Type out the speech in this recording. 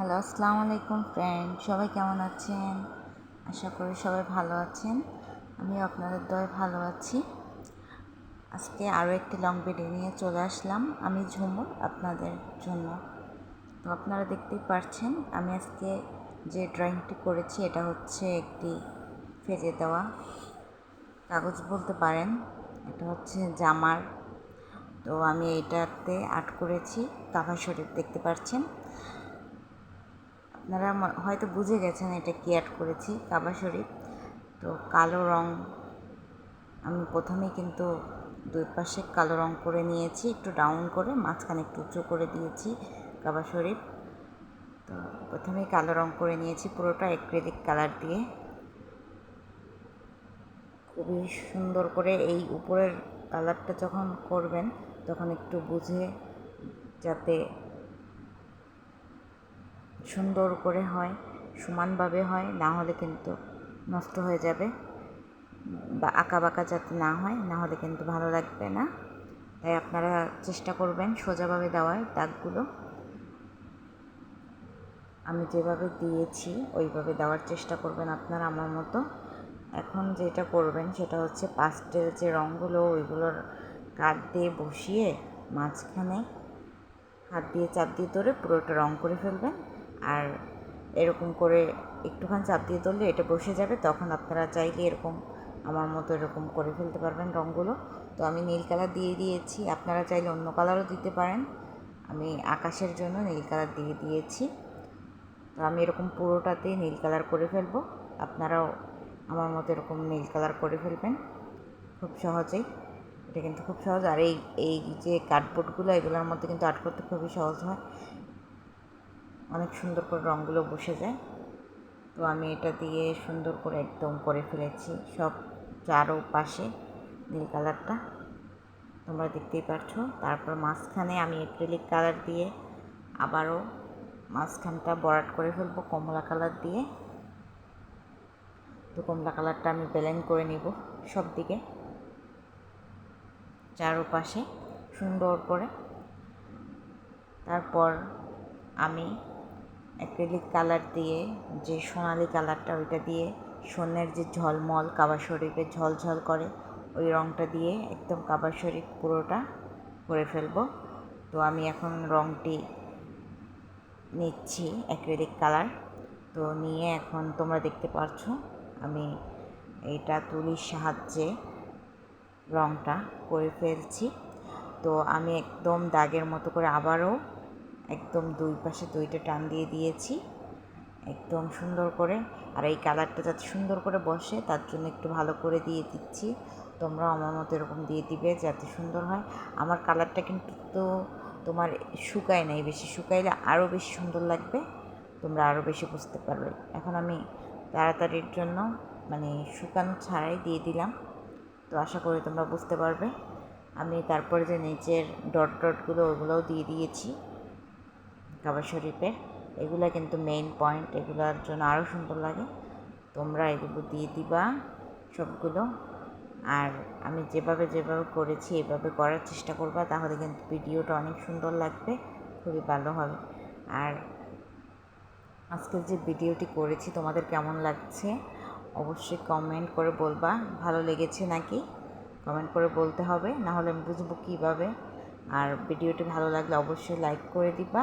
Hello, আসসালামু আলাইকুম friend সবাই কেমন আছেন? আশা করি সবাই ভালো আছেন। আমি আপনাদের দয় ভালো আছি। আজকে আরও একটি লং ভিডিও নিয়ে চলে আসলাম। আমি ঝুমুর আপনাদের জন্য। তো আপনারা দেখতেই পারছেন, আমি আজকে যে ড্রয়িংটি করেছি, এটা হচ্ছে একটি ফেজে দেওয়া কাগজ বলতে পারেন। এটা হচ্ছে জামার। তো আমি এটাতে আর্ট করেছি কাভা শরীফ দেখতে পাচ্ছেন আপনারা হয়তো বুঝে গেছেন এটা কি অ্যাড করেছি, কাবা শরীফ। তো কালো রং আমি প্রথমেই কিন্তু দুই পাশে কালো রং করে নিয়েছি, একটু ডাউন করে, মাঝখানে একটু উঁচু করে দিয়েছি কাবা শরীফ। তো প্রথমেই কালো রং করে নিয়েছি পুরোটা অ্যাক্রেলিক কালার দিয়ে। খুবই সুন্দর করে এই উপরের কালারটা যখন করবেন, তখন একটু বুঝে যাতে সুন্দর করে হয়, সমানভাবে হয়, না হলে কিন্তু নষ্ট হয়ে যাবে বা আঁকা বাঁকা যাতে না হয়, না হলে কিন্তু ভালো লাগবে না। তাই আপনারা চেষ্টা করবেন সোজাভাবে দেওয়ার দাগগুলো। আমি যেভাবে দিয়েছি, ওইভাবে দেওয়ার চেষ্টা করবেন আপনারা আমার মতো। এখন যেটা করবেন সেটা হচ্ছে পাস্টেল যে রঙগুলো, ওইগুলোর কাঠ দিয়ে বসিয়ে মাঝখানে হাত দিয়ে চাপ দিয়ে ধরে পুরোটা রং করে ফেলবেন। আর এরকম করে একটুখানি চাপ দিয়ে ধরলে এটা বসে যাবে, তখন আপনারা চাইলে এরকম আমার মতো এরকম করে ফেলতে পারবেন রঙগুলো। তো আমি নীল কালার দিয়ে দিয়েছি, আপনারা চাইলে অন্য কালারও দিতে পারেন। আমি আকাশের জন্য নীল কালার দিয়ে দিয়েছি। তো আমি এরকম পুরোটাতে নীল কালার করে ফেলব। আপনারাও আমার মতো এরকম নীল কালার করে ফেলবেন। খুব সহজেই। এটা কিন্তু খুব সহজ। আর এই এই যে কার্ডবোর্ডগুলো এগুলোর মধ্যে কিন্তু আর্ট করতে খুবই সহজ হয়। অনেক সুন্দর করে রঙগুলো বসে যায়। তো আমি এটা দিয়ে সুন্দর করে একদম করে ফেলেছি সব চারো পাশে নীল কালারটা। তোমরা দেখতেই পারছ। তারপর মাঝখানে আমি এক্রিলিক কালার দিয়ে আবারও মাঝখানটা বরাট করে ফেলব কমলা কালার দিয়ে। তো কমলা কালারটা আমি ব্যালেন্ড করে নিব সব দিকে চারোপাশে সুন্দর করে। তারপর আমি অ্যাক্রিলিক কালার দিয়ে, যে সোনালি কালারটা ওইটা দিয়ে সোনের যে ঝলমল কাবা শরীফে ঝলঝল করে, ওই রঙটা দিয়ে একদম কাবা শরীফ পুরোটা করে ফেলব। তো আমি এখন রঙটি নিচ্ছি অ্যাক্রিলিক কালার তো নিয়ে এখন তোমরা দেখতে পাচ্ছ আমি এইটা তুলির সাহায্যে রঙটা করে ফেলছি। তো আমি একদম দাগের মতো করে আবারও একদম দুই পাশে দুইটা টান দিয়ে দিয়েছি। একদম সুন্দর করে। আর এই কালারটা যাতে সুন্দর করে বসে, তার জন্য একটু ভালো করে দিয়ে দিচ্ছি। তোমরা আমার মতো এরকম দিয়ে দিবে যাতে সুন্দর হয়। আমার কালারটা কিন্তু তো তোমার শুকায় নাই। বেশি শুকাইলে আরও বেশি সুন্দর লাগবে। তোমরা আরও বেশি বুঝতে পারবে। এখন আমি তাড়াতাড়ির জন্য মানে শুকানো ছাড়াই দিয়ে দিলাম। তো আশা করি তোমরা বুঝতে পারবে। আমি তারপরে যে নিচের ডট ডটগুলো ওগুলোও দিয়ে দিয়েছি। কাবা শরীফের এগুলো কিন্তু মেইন পয়েন্ট এগুলোর জন্য আরও সুন্দর লাগে। তোমরা এগুলো দিয়ে দিবা সবগুলো। আর আমি যেভাবে যেভাবে করেছি, এভাবে করার চেষ্টা করবা, তাহলে কিন্তু ভিডিওটা অনেক সুন্দর লাগবে, খুবই ভালো হবে। আর আজকের যে ভিডিওটি করেছি, তোমাদের কেমন লাগছে? অবশ্যই কমেন্ট করে বলবা, ভালো লেগেছে নাকি? কমেন্ট করে বলতে হবে না হলে আমি বুঝব কীভাবে। আর ভিডিওটি ভালো লাগলে অবশ্যই লাইক করে দিবা।